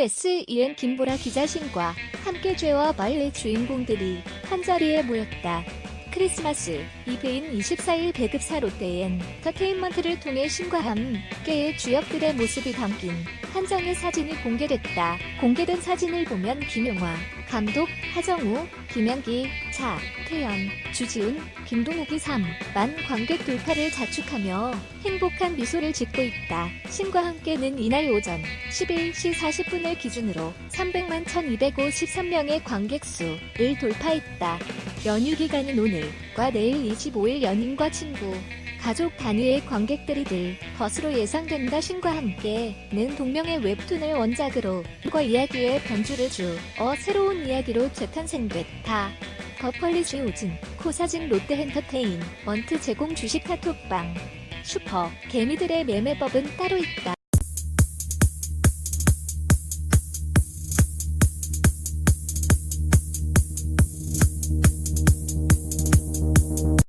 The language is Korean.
SEN 김보라 기자 신과 함께 죄와 말의 주인공들이 한자리에 모였다. 크리스마스 이브인 24일 배급사 롯데엔 터테인먼트를 통해 신과 함께의 주역들의 모습이 담긴 한 장의 사진이 공개됐다. 공개된 사진을 보면 김용화, 감독, 하정우, 김연기, 차, 태연, 주지훈, 김동욱이 3만 관객 돌파를 자축하며 행복한 미소를 짓고 있다. 신과 함께는 이날 오전 11시 40분을 기준으로 300만 1253명의 관객 수를 돌파했다. 연휴 기간인 오늘과 내일 25일 연인과 친구, 가족 단위의 관객들이 들 것으로 예상된다. 신과 함께 는 동명의 웹툰을 원작으로 과 이야기의 변주를 주어 새로운 이야기로 재탄생됐다. 버펄리시 오진, 코사진 롯데엔터테인, 먼트 제공 주식 카톡방, 슈퍼, 개미들의 매매법은 따로 있다.